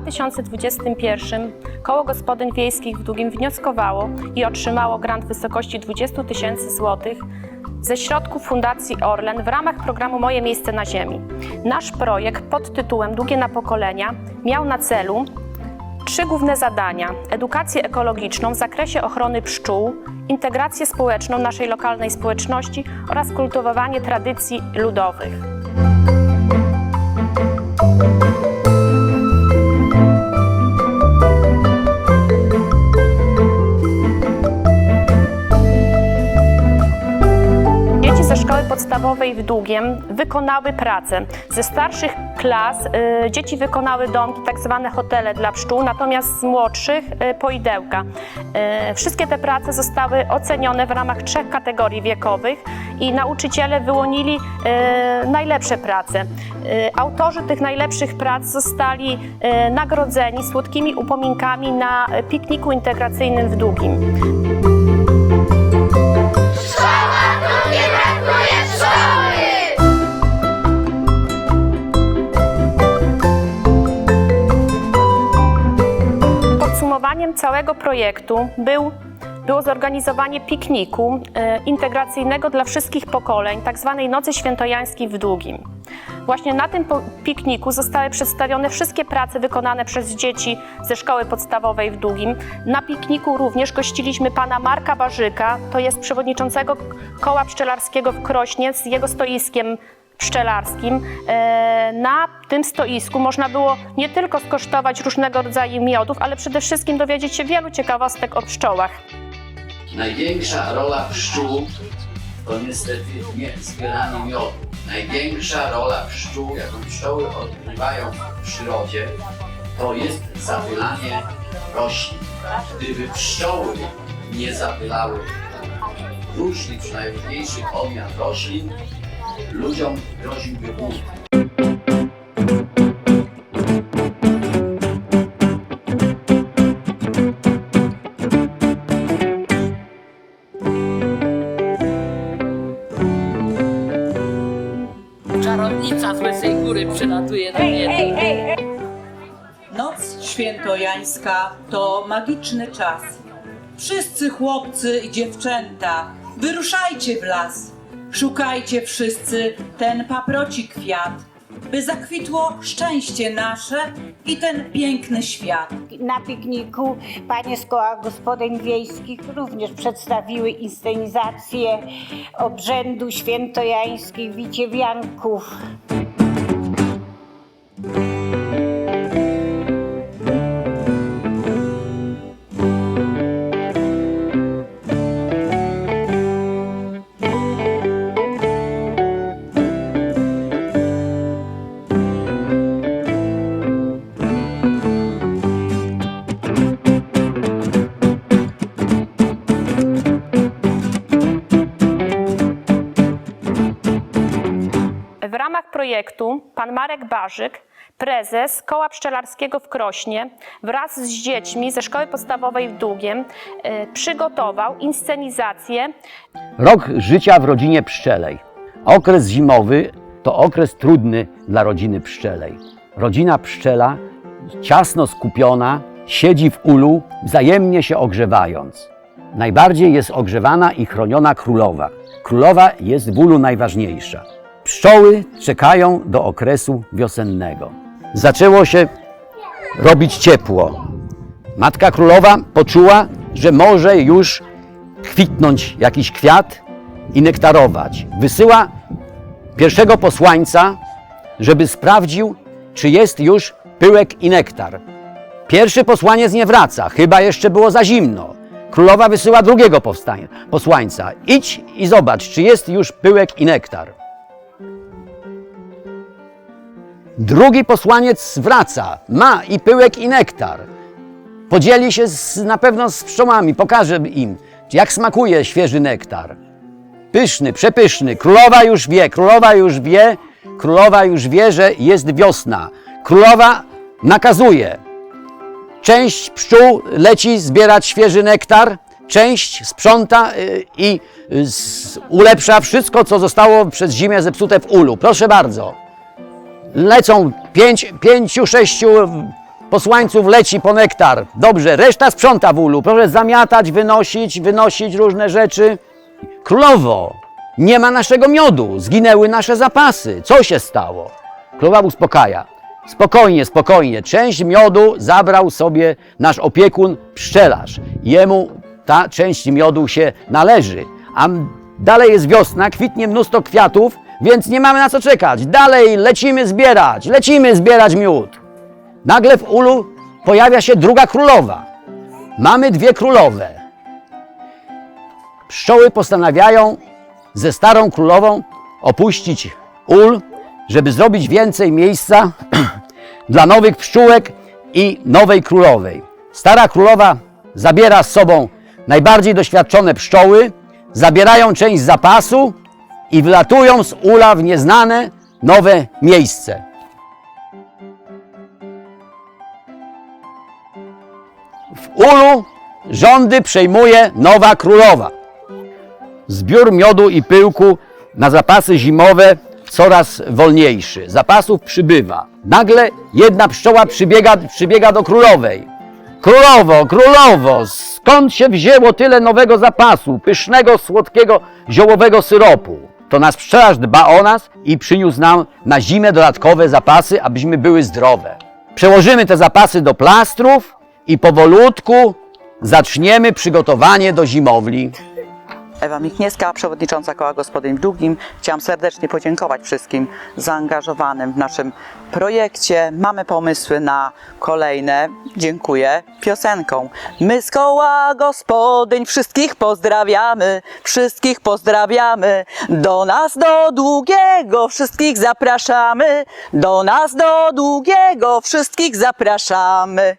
2021 Koło Gospodyń Wiejskich w Długim wnioskowało i otrzymało grant w wysokości 20 tysięcy złotych ze środków Fundacji Orlen w ramach programu Moje Miejsce na Ziemi. Nasz projekt pod tytułem Długie na pokolenia miał na celu Trzy główne zadania: edukację ekologiczną w zakresie ochrony pszczół, integrację społeczną naszej lokalnej społeczności oraz kultywowanie tradycji ludowych. W Długiem wykonały pracę. Ze starszych klas y, dzieci wykonały domki, tak zwane hotele dla pszczół, natomiast z młodszych y, poidełka. Y, wszystkie te prace zostały ocenione w ramach trzech kategorii wiekowych i nauczyciele wyłonili y, najlepsze prace. Y, autorzy tych najlepszych prac zostali y, nagrodzeni słodkimi upominkami na pikniku integracyjnym w Długim. Całego projektu był, było zorganizowanie pikniku e, integracyjnego dla wszystkich pokoleń, tzw. Nocy Świętojańskiej w Długim. Właśnie na tym pikniku zostały przedstawione wszystkie prace wykonane przez dzieci ze szkoły podstawowej w Długim. Na pikniku również gościliśmy pana Marka Barzyka, to jest przewodniczącego koła pszczelarskiego w Krośnie z jego stoiskiem pszczelarskim. E, Na tym stoisku można było nie tylko skosztować różnego rodzaju miodów, ale przede wszystkim dowiedzieć się wielu ciekawostek o pszczołach. Największa rola pszczół to niestety nie zbieranie miodu. Największa rola pszczół, jaką pszczoły odgrywają w przyrodzie, to jest zapylanie roślin. Gdyby pszczoły nie zapylały różnych, najróżniejszych odmian roślin, ludziom groziłby głód. Czarownica z Łysej Góry przylatuje do mnie. Noc świętojańska to magiczny czas. Wszyscy chłopcy i dziewczęta, wyruszajcie w las. Szukajcie wszyscy ten paproci kwiat, by zakwitło szczęście nasze i ten piękny świat. Na pikniku panie z koła gospodyń wiejskich również przedstawiły inscenizację obrzędu świętojańskich wiciewianków. W ramach projektu pan Marek Barzyk, prezes Koła Pszczelarskiego w Krośnie, wraz z dziećmi ze szkoły podstawowej w Długiem e, przygotował inscenizację Rok życia w rodzinie pszczelej. Okres zimowy to okres trudny dla rodziny pszczelej. Rodzina pszczela, ciasno skupiona, siedzi w ulu, wzajemnie się ogrzewając. Najbardziej jest ogrzewana i chroniona królowa. Królowa jest w ulu najważniejsza. Pszczoły czekają do okresu wiosennego. Zaczęło się robić ciepło. Matka królowa poczuła, że może już kwitnąć jakiś kwiat i nektarować. Wysyła pierwszego posłańca, żeby sprawdził, czy jest już pyłek i nektar. Pierwszy posłaniec nie wraca, chyba jeszcze było za zimno. Królowa wysyła drugiego posłańca. Idź i zobacz, czy jest już pyłek i nektar. Drugi posłaniec wraca, ma i pyłek i nektar. Podzieli się z, na pewno z pszczołami, pokaże im, jak smakuje świeży nektar. Pyszny, przepyszny. Królowa już wie, królowa już wie, królowa już wie, że jest wiosna. Królowa nakazuje. Część pszczół leci zbierać świeży nektar, część sprząta y, i ulepsza wszystko, co zostało przez zimę zepsute w ulu. Proszę bardzo lecą pięć, pięciu, sześciu posłańców leci po nektar. Dobrze, reszta sprząta w ulu. Proszę zamiatać, wynosić, wynosić różne rzeczy. Królowo, nie ma naszego miodu, zginęły nasze zapasy. Co się stało? Królowa uspokaja. Spokojnie, spokojnie. Część miodu zabrał sobie nasz opiekun pszczelarz. Jemu ta część miodu się należy. A dalej jest wiosna, kwitnie mnóstwo kwiatów, więc nie mamy na co czekać. Dalej lecimy zbierać, lecimy zbierać miód. Nagle w ulu pojawia się druga królowa. Mamy dwie królowe. Pszczoły postanawiają ze starą królową opuścić ul, żeby zrobić więcej miejsca dla nowych pszczółek i nowej królowej. Stara królowa zabiera z sobą najbardziej doświadczone pszczoły, zabierają część zapasu i wlatują z ula w nieznane nowe miejsce. W ulu rządy przejmuje nowa królowa. Zbiór miodu i pyłku na zapasy zimowe coraz wolniejszy. Zapasów przybywa. Nagle jedna pszczoła przybiega, przybiega do królowej. Królowo, królowo, skąd się wzięło tyle nowego zapasu, pysznego, słodkiego, ziołowego syropu? To nasz pszczelarz dba o nas i przyniósł nam na zimę dodatkowe zapasy, abyśmy były zdrowe. Przełożymy te zapasy do plastrów i powolutku zaczniemy przygotowanie do zimowli. Ewa Michniewska, przewodnicząca Koła Gospodyń w Długim. Chciałam serdecznie podziękować wszystkim zaangażowanym w naszym projekcie. Mamy pomysły na kolejne. Dziękuję piosenką. My z Koła Gospodyń wszystkich pozdrawiamy, wszystkich pozdrawiamy. Do nas do Długiego wszystkich zapraszamy, do nas do Długiego wszystkich zapraszamy.